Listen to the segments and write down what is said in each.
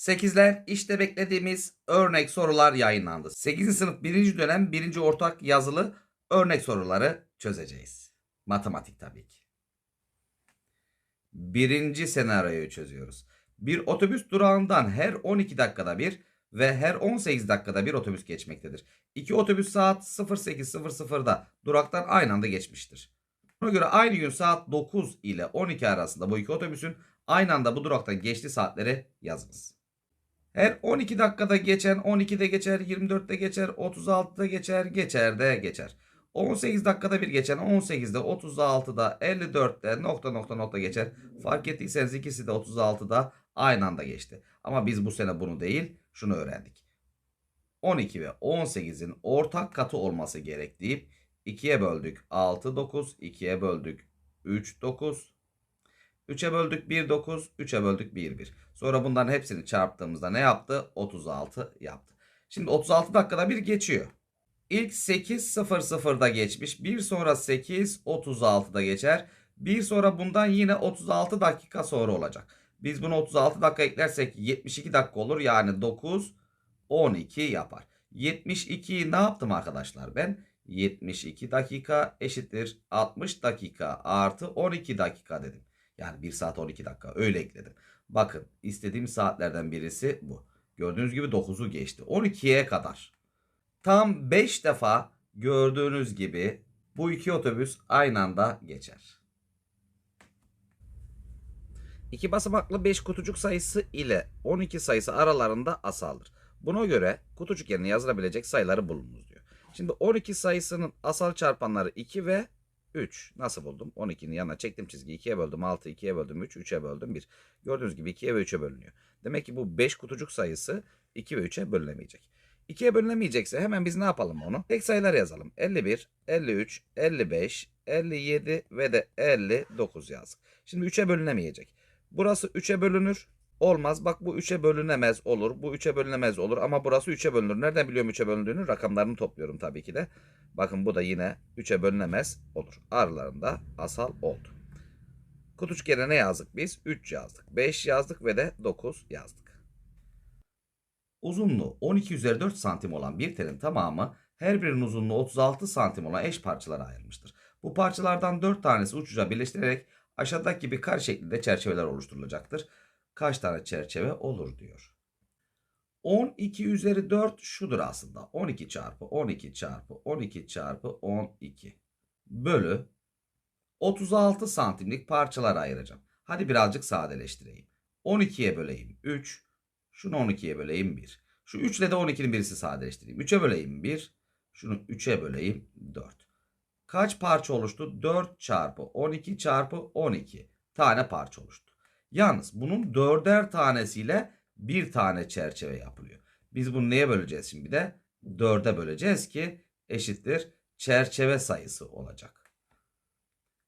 Sekizler işte beklediğimiz örnek sorular yayınlandı. 8. sınıf 1. dönem 1. ortak yazılı örnek soruları çözeceğiz. Matematik tabii ki. Birinci senaryoyu çözüyoruz. Bir otobüs durağından her 12 dakikada bir ve her 18 dakikada bir otobüs geçmektedir. İki otobüs saat 08.00'da duraktan aynı anda geçmiştir. Buna göre aynı gün saat 9 ile 12 arasında bu iki otobüsün aynı anda bu duraktan geçtiği saatleri yazınız. Her 12 dakikada geçen 12'de geçer, 24'te geçer, 36'da geçer, geçer de geçer. 18 dakikada bir geçen 18'de, 36'da, 54'te nokta nokta nokta geçer. Fark ettiyseniz ikisi de 36'da aynı anda geçti. Ama biz bu sene bunu değil şunu öğrendik. 12 ve 18'in ortak katı olması gerek deyip 2'ye böldük 6 9, 2'ye böldük 3 9, 3'e böldük 1 9, 3'e böldük 1 1. Sonra bunların hepsini çarptığımızda ne yaptı? 36 yaptı. Şimdi 36 dakikada bir geçiyor. İlk 8.00'da geçmiş. Bir sonra 8.36'da geçer. Bir sonra bundan yine 36 dakika sonra olacak. Biz bunu 36 dakika eklersek 72 dakika olur. Yani 9 12 yapar. 72'yi ne yaptım arkadaşlar ben? 72 dakika eşittir 60 dakika artı 12 dakika dedim. Yani 1 saat 12 dakika öyle ekledim. Bakın istediğim saatlerden birisi bu. Gördüğünüz gibi 9'u geçti. 12'ye kadar. Tam 5 defa gördüğünüz gibi bu iki otobüs aynı anda geçer. İki basamaklı 5 kutucuk sayısı ile 12 sayısı aralarında asaldır. Buna göre kutucuk yerine yazılabilecek sayıları bulunuz diyor. Şimdi 12 sayısının asal çarpanları 2 ve 3. Nasıl buldum? 12'nin yanına çektim çizgi 2'ye böldüm 6, 2'ye böldüm 3, 3'e böldüm 1. Gördüğünüz gibi 2'ye ve 3'e bölünüyor. Demek ki bu 5 kutucuk sayısı 2 ve 3'e bölünemeyecek. 2'ye bölünemeyecekse hemen biz ne yapalım onu? Tek sayılar yazalım. 51, 53, 55, 57 ve de 59 yazdık. Şimdi 3'e bölünemeyecek. Burası 3'e bölünür. Olmaz. Bak bu 3'e bölünemez olur. Bu 3'e bölünemez olur. Ama burası 3'e bölünür. Nereden biliyorum 3'e bölündüğünü? Rakamlarını topluyorum tabii ki de. Bakın bu da yine 3'e bölünemez olur. Aralarında asal oldu. Kutucuk yerine ne yazdık biz? 3 yazdık. 5 yazdık ve de 9 yazdık. Uzunluğu 12 üzeri 4 santim olan bir telin tamamı her birinin uzunluğu 36 santim olan eş parçalara ayrılmıştır. Bu parçalardan 4 tanesi uç uca birleştirerek aşağıdaki gibi kare şeklinde çerçeveler oluşturulacaktır. Kaç tane çerçeve olur diyor. 12 üzeri 4 şudur aslında. 12 çarpı 12 çarpı 12 çarpı 12 bölü 36 santimlik parçalara ayıracağım. Hadi birazcık sadeleştireyim. 12'ye böleyim 3. Şunu 12'ye böleyim 1. Şu 3 ile de 12'nin birisi sadeleştireyim. 3'e böleyim 1. Şunu 3'e böleyim 4. Kaç parça oluştu? 4 çarpı 12 çarpı 12 tane parça oluştu. Yalnız bunun dörder tanesiyle bir tane çerçeve yapılıyor. Biz bunu neye böleceğiz şimdi bir de? 4'e böleceğiz ki eşittir çerçeve sayısı olacak.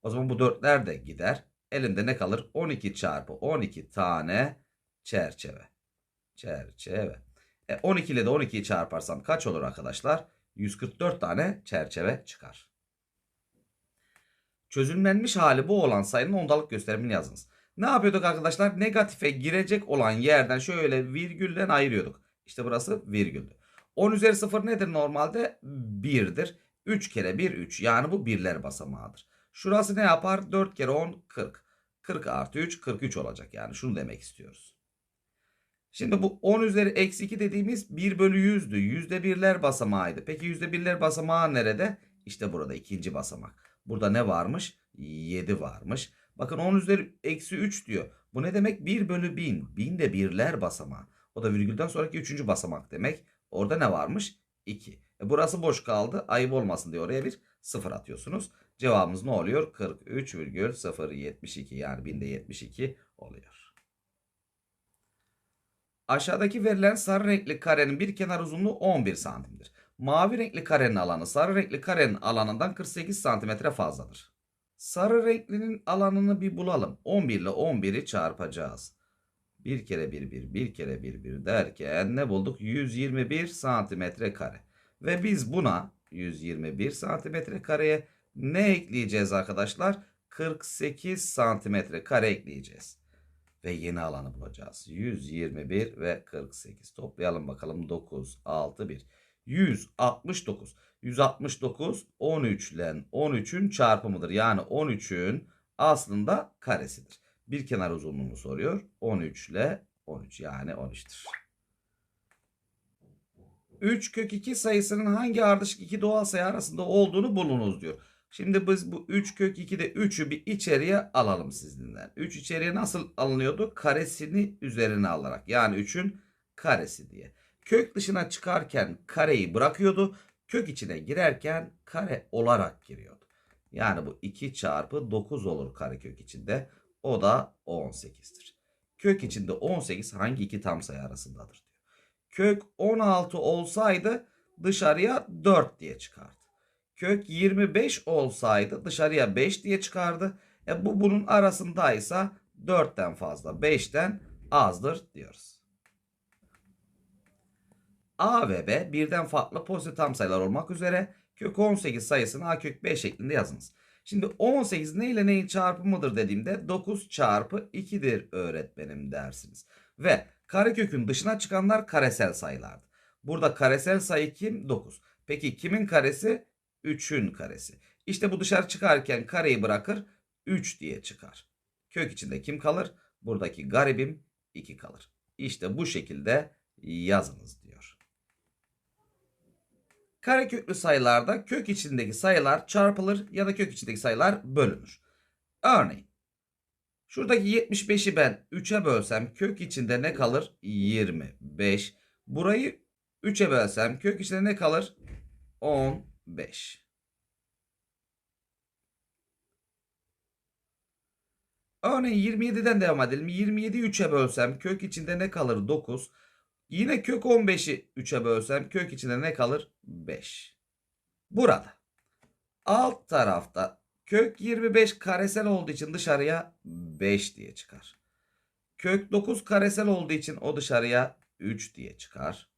O zaman bu dörtler de gider. Elinde ne kalır? 12 çarpı 12 tane çerçeve. Çerçeve. E 12 ile de 12'yi çarparsam kaç olur arkadaşlar? 144 tane çerçeve çıkar. Çözümlenmiş hali bu olan sayının ondalık gösterimini yazınız. Ne yapıyorduk arkadaşlar? Negatife girecek olan yerden şöyle virgülden ayırıyorduk. İşte burası virgüldü. 10 üzeri 0 nedir normalde? 1'dir. 3 kere 1 3 yani bu birler basamağıdır. Şurası ne yapar? 4 kere 10 40. 40 artı 3 43 olacak yani şunu demek istiyoruz. Şimdi bu 10 üzeri eksi 2 dediğimiz 1 bölü 100'dü. Yüzde birler basamağıydı. Peki yüzde birler basamağı nerede? İşte burada ikinci basamak. Burada ne varmış? 7 varmış. Bakın 10 üzeri eksi 3 diyor. Bu ne demek? 1 bölü 1000. 1000 de birler basamağı. O da virgülden sonraki 3. basamak demek. Orada ne varmış? 2. E burası boş kaldı. Ayıp olmasın diye oraya bir 0 atıyorsunuz. Cevabımız ne oluyor? 43,072 yani 1000'de 72 oluyor. Aşağıdaki verilen sarı renkli karenin bir kenar uzunluğu 11 santimdir. Mavi renkli karenin alanı sarı renkli karenin alanından 48 santimetre fazladır. Sarı renklinin alanını bir bulalım. 11 ile 11'i çarpacağız. Bir kere bir bir, bir kere bir bir derken ne bulduk? 121 santimetre kare. Ve biz buna 121 santimetre kareye ne ekleyeceğiz arkadaşlar? 48 santimetre kare ekleyeceğiz. ve yeni alanı bulacağız. 121 ve 48. Toplayalım bakalım. 9, 6, 1. 169. 169 13 ile 13'ün çarpımıdır. Yani 13'ün aslında karesidir. Bir kenar uzunluğunu soruyor. 13 ile 13 yani 13'tür. 3 kök 2 sayısının hangi ardışık iki doğal sayı arasında olduğunu bulunuz diyor. Şimdi biz bu 3 kök 2'de 3'ü bir içeriye alalım sizinden. 3 içeriye nasıl alınıyordu? Karesini üzerine alarak. Yani 3'ün karesi diye. Kök dışına çıkarken kareyi bırakıyordu. Kök içine girerken kare olarak giriyordu. Yani bu 2 çarpı 9 olur karekök içinde. O da 18'dir. Kök içinde 18 hangi iki tam sayı arasındadır diyor. Kök 16 olsaydı dışarıya 4 diye çıkardı. Kök 25 olsaydı dışarıya 5 diye çıkardı. E bu bunun arasındaysa 4'ten fazla 5'ten azdır diyoruz. A ve B birden farklı pozitif tam sayılar olmak üzere kök 18 sayısını A kök 5 şeklinde yazınız. Şimdi 18 ne ile neyin çarpımıdır dediğimde 9 çarpı 2'dir öğretmenim dersiniz. Ve karekökün dışına çıkanlar karesel sayılardı. Burada karesel sayı kim? 9. Peki kimin karesi? 3'ün karesi. İşte bu dışarı çıkarken kareyi bırakır 3 diye çıkar. Kök içinde kim kalır? Buradaki garibim 2 kalır. İşte bu şekilde yazınız diyor. Kareköklü sayılarda kök içindeki sayılar çarpılır ya da kök içindeki sayılar bölünür. Örneğin şuradaki 75'i ben 3'e bölsem kök içinde ne kalır? 25. Burayı 3'e bölsem kök içinde ne kalır? 15. Örneğin 27'den devam edelim. 27'yi 3'e bölsem kök içinde ne kalır? 9. Yine kök 15'i 3'e bölsem kök içinde ne kalır? 5. Burada alt tarafta kök 25 karesel olduğu için dışarıya 5 diye çıkar. Kök 9 karesel olduğu için o dışarıya 3 diye çıkar.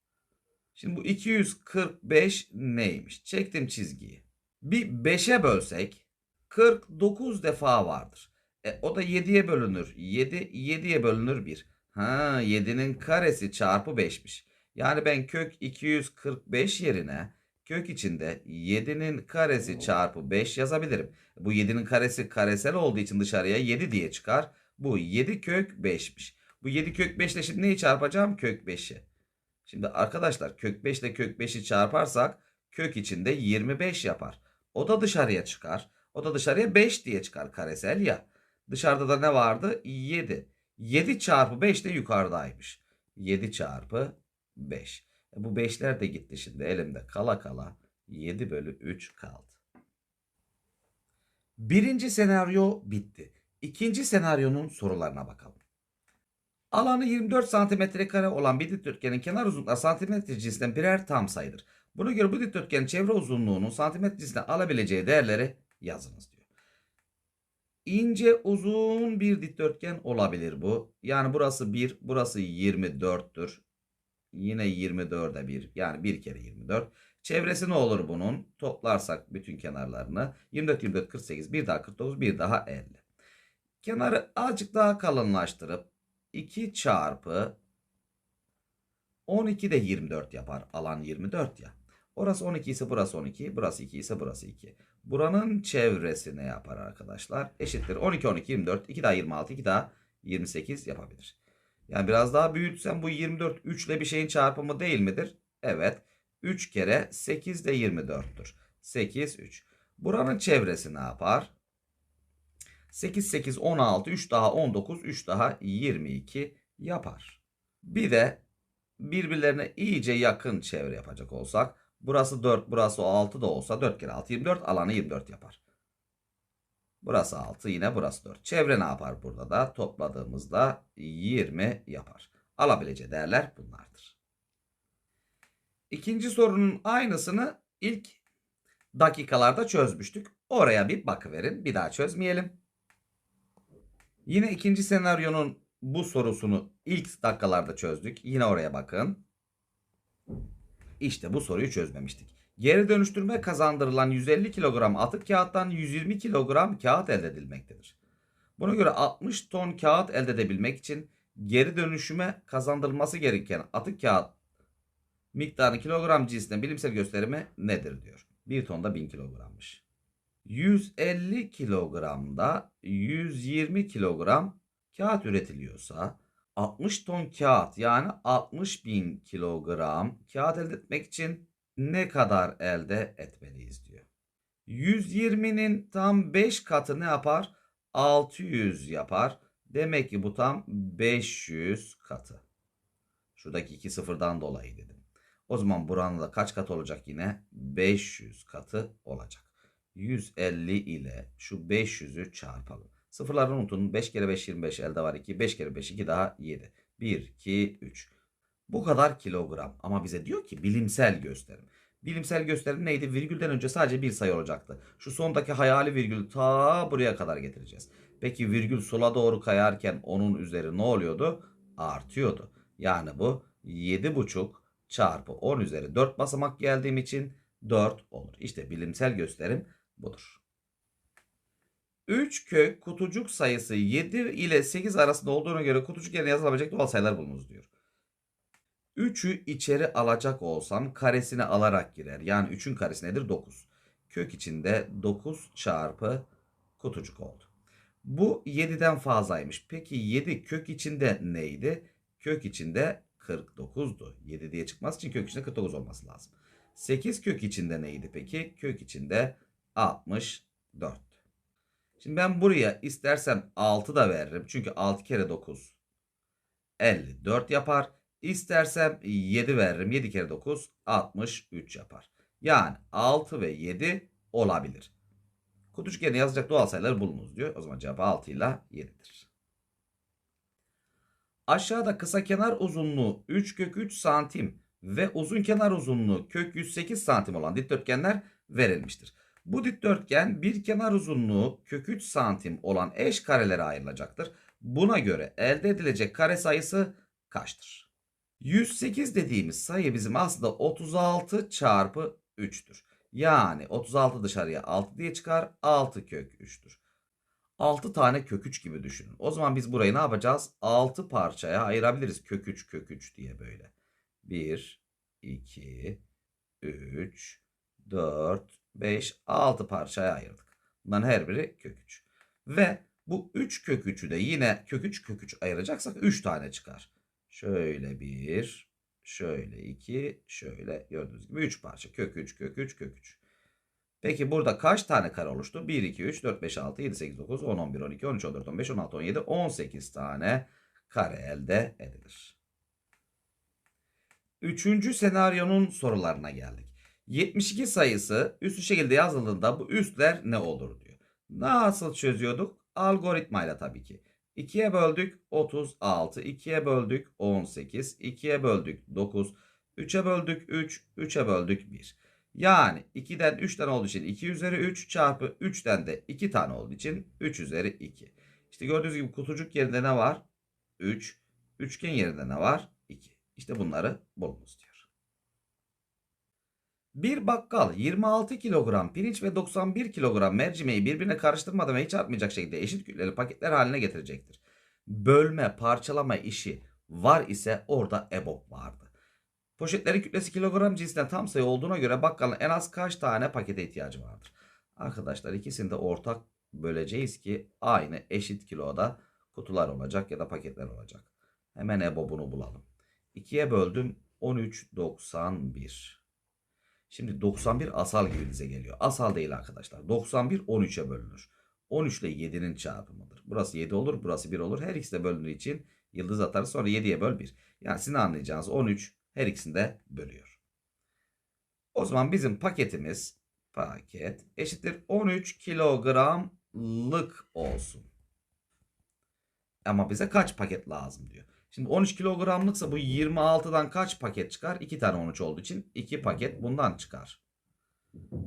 Şimdi bu 245 neymiş? Çektim çizgiyi. Bir 5'e bölsek 49 defa vardır. E, o da 7'ye bölünür. 7 7'ye bölünür 1. Ha 7'nin karesi çarpı 5'miş. Yani ben kök 245 yerine kök içinde 7'nin karesi çarpı 5 yazabilirim. Bu 7'nin karesi karesel olduğu için dışarıya 7 diye çıkar. Bu 7 kök 5'miş. Bu 7 kök 5 ile şimdi neyi çarpacağım? Kök 5'i. Şimdi arkadaşlar kök 5 ile kök 5'i çarparsak kök içinde 25 yapar. O da dışarıya çıkar. O da dışarıya 5 diye çıkar karesel ya. Dışarıda da ne vardı? 7. 7 çarpı 5 de yukarıdaymış. 7 çarpı 5. E bu 5'ler de gitti şimdi elimde kala kala 7 bölü 3 kaldı. Birinci senaryo bitti. İkinci senaryonun sorularına bakalım. Alanı 24 santimetre kare olan bir dikdörtgenin kenar uzunlukları santimetre cinsinden birer tam sayıdır. Buna göre bu dikdörtgenin çevre uzunluğunun santimetre cinsinden alabileceği değerleri yazınız. İnce uzun bir dikdörtgen olabilir bu. Yani burası 1, burası 24'tür. Yine 24'e 1. Yani 1 kere 24. Çevresi ne olur bunun? Toplarsak bütün kenarlarını. 24, 24, 48, bir daha 49, bir daha 50. Kenarı azıcık daha kalınlaştırıp 2 çarpı 12 de 24 yapar. Alan 24 ya. Orası 12 ise burası 12. Burası 2 ise burası 2. Buranın çevresi ne yapar arkadaşlar? Eşittir 12, 12, 24. 2 daha 26, 2 daha 28 yapabilir. Yani biraz daha büyütsem bu 24 3 ile bir şeyin çarpımı değil midir? Evet. 3 kere 8 de 24'tür. 8, 3. Buranın çevresi ne yapar? 8, 8, 16, 3 daha 19, 3 daha 22 yapar. Bir de birbirlerine iyice yakın çevre yapacak olsak burası 4 burası 6 da olsa 4 kere 6 24 alanı 24 yapar. Burası 6 yine burası 4. Çevre ne yapar burada da topladığımızda 20 yapar. Alabileceği değerler bunlardır. İkinci sorunun aynısını ilk dakikalarda çözmüştük. Oraya bir bakıverin bir daha çözmeyelim. Yine ikinci senaryonun bu sorusunu ilk dakikalarda çözdük. Yine oraya bakın. İşte bu soruyu çözmemiştik. Geri dönüştürme kazandırılan 150 kilogram atık kağıttan 120 kilogram kağıt elde edilmektedir. Buna göre 60 ton kağıt elde edebilmek için geri dönüşüme kazandırılması gereken atık kağıt miktarı kilogram cinsinden bilimsel gösterimi nedir diyor. 1 tonda 1000 kilogrammış. 150 kilogramda 120 kilogram kağıt üretiliyorsa 60 ton kağıt yani 60 bin kilogram kağıt elde etmek için ne kadar elde etmeliyiz diyor. 120'nin tam 5 katı ne yapar? 600 yapar. Demek ki bu tam 500 katı. Şuradaki iki sıfırdan dolayı dedim. O zaman buranın da kaç kat olacak yine? 500 katı olacak. 150 ile şu 500'ü çarpalım. Sıfırları unutun. 5 kere 5 25 elde var 2. 5 kere 5 2 daha 7. 1, 2, 3. Bu kadar kilogram. Ama bize diyor ki bilimsel gösterim. Bilimsel gösterim neydi? Virgülden önce sadece bir sayı olacaktı. Şu sondaki hayali virgülü ta buraya kadar getireceğiz. Peki virgül sola doğru kayarken onun üzeri ne oluyordu? Artıyordu. Yani bu 7,5 çarpı 10 üzeri 4 basamak geldiğim için 4 olur. İşte bilimsel gösterim budur. 3 kök kutucuk sayısı 7 ile 8 arasında olduğuna göre kutucuk yerine yazılabilecek doğal sayılar bulunuz diyor. 3'ü içeri alacak olsam karesini alarak girer. Yani 3'ün karesi nedir? 9. Kök içinde 9 çarpı kutucuk oldu. Bu 7'den fazlaymış. Peki 7 kök içinde neydi? Kök içinde 49'du. 7 diye çıkması için kök içinde 49 olması lazım. 8 kök içinde neydi peki? Kök içinde 64. Şimdi ben buraya istersem 6 da veririm. Çünkü 6 kere 9 54 yapar. İstersem 7 veririm. 7 kere 9 63 yapar. Yani 6 ve 7 olabilir. Kutucuk yazacak doğal sayıları bulunuz diyor. O zaman cevap 6 ile 7'dir. Aşağıda kısa kenar uzunluğu 3 kök 3 santim ve uzun kenar uzunluğu kök 108 santim olan dikdörtgenler verilmiştir. Bu dikdörtgen bir kenar uzunluğu kök 3 santim olan eş karelere ayrılacaktır. Buna göre elde edilecek kare sayısı kaçtır? 108 dediğimiz sayı bizim aslında 36 çarpı 3'tür. Yani 36 dışarıya 6 diye çıkar. 6 kök 3'tür. 6 tane kök 3 gibi düşünün. O zaman biz burayı ne yapacağız? 6 parçaya ayırabiliriz. Kök 3 kök 3 diye böyle. 1, 2, 3, 4, 5, 6 parçaya ayırdık. Bunların her biri kök 3. Ve bu 3 kök 3'ü de yine kök 3 kök 3 ayıracaksak 3 tane çıkar. Şöyle 1, şöyle 2, şöyle gördüğünüz gibi 3 parça. Kök 3, kök 3, kök 3. Peki burada kaç tane kare oluştu? 1, 2, 3, 4, 5, 6, 7, 8, 9, 10, 11, 12, 13, 14, 15, 16, 17, 18 tane kare elde edilir. Üçüncü senaryonun sorularına geldik. 72 sayısı üstü şekilde yazıldığında bu üstler ne olur diyor. Nasıl çözüyorduk? Algoritmayla tabii ki. 2'ye böldük 36, 2'ye böldük 18, 2'ye böldük 9, 3'e böldük 3, 3'e böldük 1. Yani 2'den 3'ten olduğu için 2 üzeri 3 çarpı 3'ten de 2 tane olduğu için 3 üzeri 2. İşte gördüğünüz gibi kutucuk yerinde ne var? 3. Üçgen yerinde ne var? 2. İşte bunları bulunuz diyor. Bir bakkal 26 kilogram pirinç ve 91 kilogram mercimeği birbirine karıştırmadan ve hiç artmayacak şekilde eşit kütleli paketler haline getirecektir. Bölme, parçalama işi var ise orada EBOB vardı. Poşetlerin kütlesi kilogram cinsinden tam sayı olduğuna göre bakkalın en az kaç tane pakete ihtiyacı vardır? Arkadaşlar ikisini de ortak böleceğiz ki aynı eşit kiloda kutular olacak ya da paketler olacak. Hemen EBOB'unu bulalım. 2'ye böldüm 13.91. Şimdi 91 asal gibi bize geliyor. Asal değil arkadaşlar. 91 13'e bölünür. 13 ile 7'nin çarpımıdır. Burası 7 olur, burası 1 olur. Her ikisi de bölündüğü için yıldız atarız. Sonra 7'ye böl 1. Yani sizin anlayacağınız 13 her ikisini de bölüyor. O zaman bizim paketimiz paket eşittir 13 kilogramlık olsun. Ama bize kaç paket lazım diyor. Şimdi 13 kilogramlıksa bu 26'dan kaç paket çıkar? 2 tane 13 olduğu için 2 paket bundan çıkar.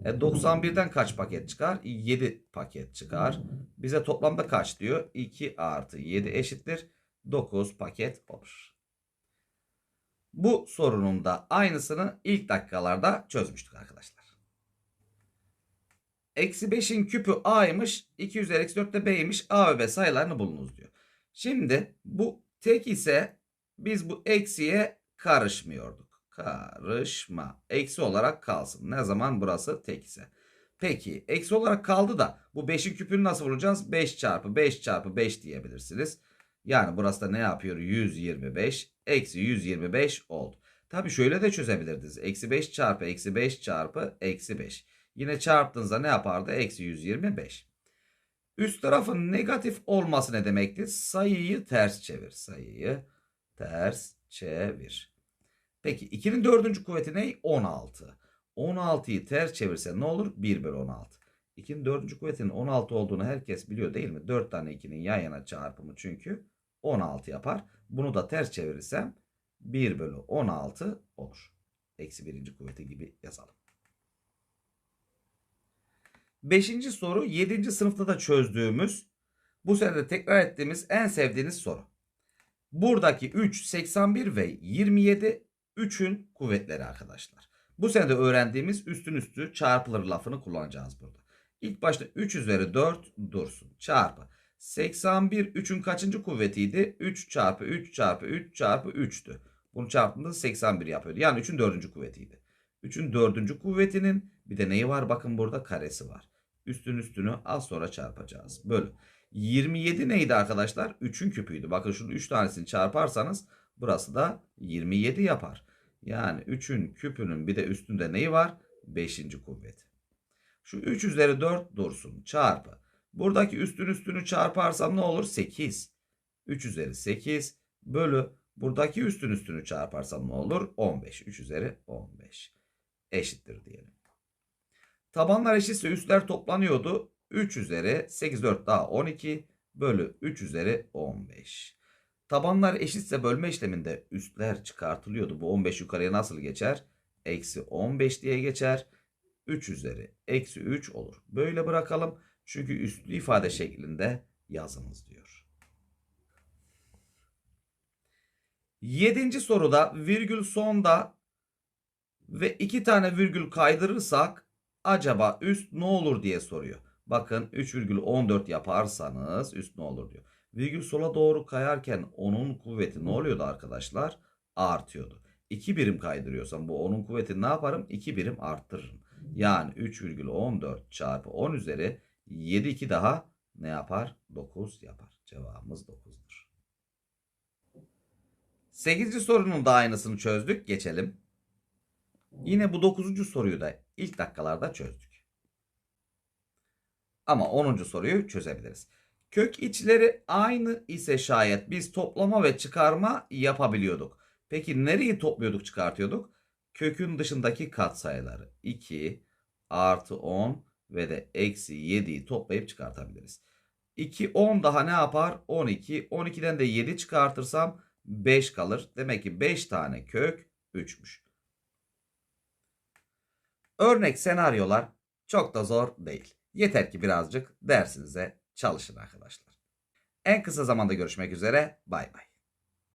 E 91'den kaç paket çıkar? 7 paket çıkar. Bize toplamda kaç diyor? 2 artı 7 eşittir. 9 paket olur. Bu sorunun da aynısını ilk dakikalarda çözmüştük arkadaşlar. Eksi 5'in küpü a'ymış. 2 üzeri eksi 4 de b'ymiş. a ve b sayılarını bulunuz diyor. Şimdi bu tek ise biz bu eksiye karışmıyorduk. Karışma. Eksi olarak kalsın. Ne zaman burası tek ise. Peki eksi olarak kaldı da bu 5'in küpünü nasıl bulacağız? 5 çarpı 5 çarpı 5 diyebilirsiniz. Yani burası da ne yapıyor? 125. Eksi 125 oldu. Tabi şöyle de çözebilirdiniz. Eksi 5 çarpı eksi 5 çarpı eksi 5. Yine çarptığınızda ne yapardı? Eksi 125. Üst tarafın negatif olması ne demekti? Sayıyı ters çevir. Sayıyı ters çevir. Peki 2'nin dördüncü kuvveti ne? 16. 16'yı ters çevirse ne olur? 1 bölü 16. 2'nin dördüncü kuvvetinin 16 olduğunu herkes biliyor değil mi? 4 tane 2'nin yan yana çarpımı çünkü 16 yapar. Bunu da ters çevirirsem 1 bölü 16 olur. Eksi birinci kuvveti gibi yazalım. Beşinci soru 7. sınıfta da çözdüğümüz bu sene de tekrar ettiğimiz en sevdiğiniz soru. Buradaki 3, 81 ve 27 3'ün kuvvetleri arkadaşlar. Bu sene de öğrendiğimiz üstün üstü çarpılır lafını kullanacağız burada. İlk başta 3 üzeri 4 dursun. Çarpı. 81 3'ün kaçıncı kuvvetiydi? 3 çarpı 3 çarpı 3 çarpı 3'tü. Bunu çarptığında 81 yapıyordu. Yani 3'ün 4. kuvvetiydi. 3'ün 4. kuvvetinin bir de neyi var? Bakın burada karesi var. Üstün üstünü az sonra çarpacağız. Bölü. 27 neydi arkadaşlar? 3'ün küpüydü. Bakın şunu 3 tanesini çarparsanız burası da 27 yapar. Yani 3'ün küpünün bir de üstünde neyi var? 5. kuvveti. Şu 3 üzeri 4 dursun. Çarpı. Buradaki üstün üstünü çarparsam ne olur? 8. 3 üzeri 8 bölü buradaki üstün üstünü çarparsam ne olur? 15. 3 üzeri 15. Eşittir diyelim. Tabanlar eşitse üstler toplanıyordu. 3 üzeri 8 4 daha 12 bölü 3 üzeri 15. Tabanlar eşitse bölme işleminde üstler çıkartılıyordu. Bu 15 yukarıya nasıl geçer? Eksi 15 diye geçer. 3 üzeri eksi 3 olur. Böyle bırakalım. Çünkü üstlü ifade şeklinde yazınız diyor. Yedinci soruda virgül sonda ve iki tane virgül kaydırırsak acaba üst ne olur diye soruyor. Bakın 3,14 yaparsanız üst ne olur diyor. Virgül sola doğru kayarken onun kuvveti ne oluyordu arkadaşlar? Artıyordu. 2 birim kaydırıyorsam bu onun kuvvetini ne yaparım? 2 birim arttırırım. Yani 3,14 çarpı 10 üzeri 7 2 daha ne yapar? 9 yapar. Cevabımız 9'dur. 8. sorunun da aynısını çözdük. Geçelim. Yine bu 9. soruyu da ilk dakikalarda çözdük. Ama 10. soruyu çözebiliriz. Kök içleri aynı ise şayet biz toplama ve çıkarma yapabiliyorduk. Peki nereyi topluyorduk çıkartıyorduk? Kökün dışındaki katsayıları 2 artı 10 ve de eksi 7'yi toplayıp çıkartabiliriz. 2 10 daha ne yapar? 12. 12'den de 7 çıkartırsam 5 kalır. Demek ki 5 tane kök 3'müş. Örnek senaryolar çok da zor değil. Yeter ki birazcık dersinize çalışın arkadaşlar. En kısa zamanda görüşmek üzere. Bay bay.